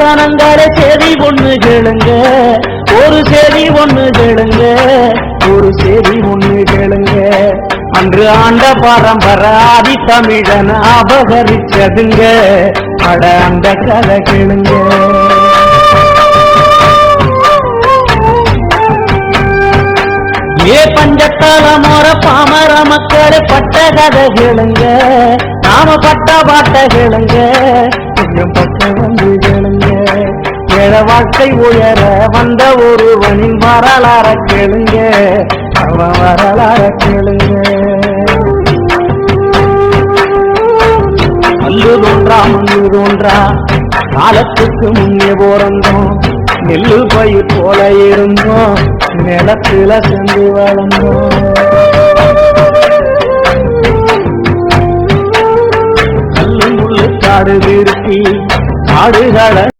ஆதித்தனங்கார செடி ஒண்ணு கேளுங்க. ஒரு செடி ஒண்ணு கேளுங்க. ஒரு செடி ஒண்ணு கேளுங்க. அன்று ஆண்ட பரம்பரை தமிழன் அபகரிச்சதுங்க. அட அந்த கதை கேளுங்க. ஏ பஞ்சத்தால மோர பாமர மக்கள் பட்ட கதை கேளுங்க. நாம பட்ட பாட்ட கேளுங்க. கொஞ்சம் பட்ட ஏழ வாழ்க்கை உயர வந்த ஒருவனின் வரலாற கேளுங்க. அவன் வரலாற கேளுங்க. மல்லு தோன்றா மல்லு தோன்றா காலத்துக்கு முன்னே போறந்தோம். நெல்லு பயிர் போல இருந்தோம். நிலத்துல சென்று வளர்ந்தோம். கல்லு முள்ளு காடு திருப்பி காடுகளை